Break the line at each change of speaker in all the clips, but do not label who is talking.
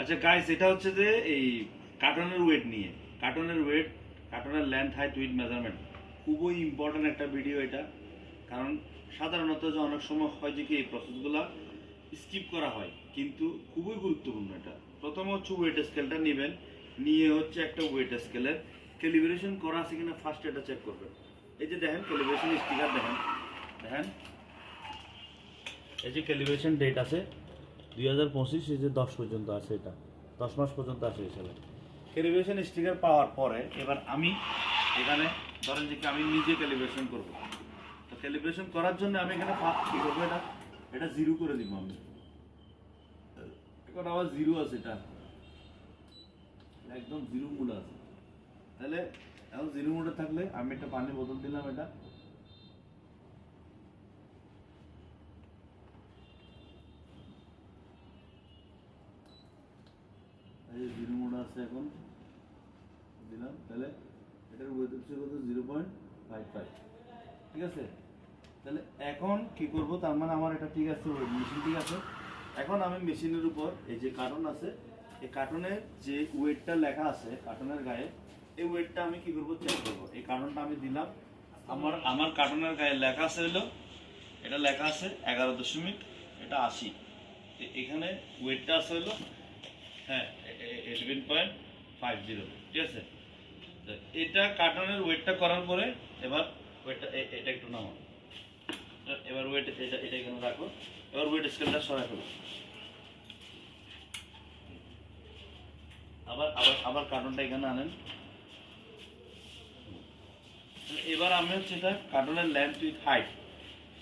আচ্ছা গাইস এটা হচ্ছে যে এই কার্টনের ওয়েট নিয়ে। কার্টনের ওয়েট কার্টনের লেন্থ হাইট উইথ মেজারমেন্ট খুবই ইম্পর্ট্যান্ট একটা ভিডিও এটা। কারণ সাধারণত যে অনেক সময় হয় যে কি, এই প্রসেসগুলো স্কিপ করা হয়, কিন্তু খুবই গুরুত্বপূর্ণ এটা। প্রথম হচ্ছে ওয়েট স্কেলটা নেবেন, নিয়ে হচ্ছে একটা ওয়েট স্কেলের ক্যালিব্রেশন করা আছে কিনা ফার্স্ট এটা চেক করবেন। এই যে দেখেন ক্যালিব্রেশন স্টিকার দেখেন। দেখেন। এই যে ক্যালিব্রেশন ডেট আছে দুই হাজার পঁচিশ এই যে দশ পর্যন্ত আছে এটা, দশ মাস পর্যন্ত আছে হিসাবে ক্যালিব্রেশন স্টিকার পাওয়ার পরে এবার আমি এখানে ধরেন যে আমি নিজে ক্যালিব্রেশন করব। তো ক্যালিব্রেশন করার জন্য আমি এখানে কী করব এটা? এটা জিরো করে দিব আমি। এখন আবার জিরো আছে এটা। একদম জিরো মুড আছে। তাহলে এখন জিরো মুডে থাকলে আমি একটা পানির বোতল দিলাম এটা। এই জিরো মোড আছে এখন, দিলাম, তাহলে এটার হচ্ছে কত? জিরো পয়েন্ট ফাইভ ফাইভ ঠিক আছে? তাহলে এখন কি করব? তার মানে আমার এটা ঠিক আছে মেশিন ঠিক আছে। এখন আমি মেশিনের উপর এই যে কার্টন আছে, এই কার্টনের যে ওয়েটটা লেখা আছে কার্টনের গায়ে, এই ওয়েটটা আমি কি করব? চেক করব। এই কার্টনটা আমি দিলাম। আমার আমার কার্টনের গায়ে লেখা আছে হলো, এটা লেখা আছে এগারো দশমিক, এটা আশি। এখানে ওয়েটটা আছে হলো হ্যাঁ ইলেভেন পয়েন্ট ফাইভ জিরো ঠিক আছে? এটা কার্টনের ওয়েটটা করার পরে এবার ওয়েটটা এটা একটু নামো এবার ওয়েট এটা এটা এখানে রাখো। এবার ওয়েট স্কেলটা সরাই ফেলো। আবার আবার আবার কার্টনটা এখানে আনেন। এবার আমি হচ্ছে এটা কার্টনের length width height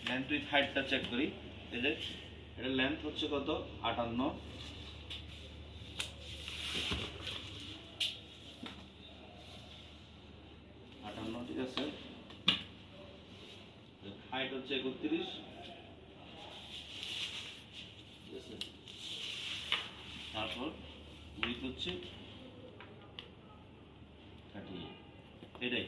length width হাইটটা চেক করি। এই যে, এটা লেন্থ হচ্ছে কত? আটান্ন। ঠিক আছে? হাইট হচ্ছে একত্রিশ। ঠিক আছে? তারপর উইথ হচ্ছে থার্টি এটাই।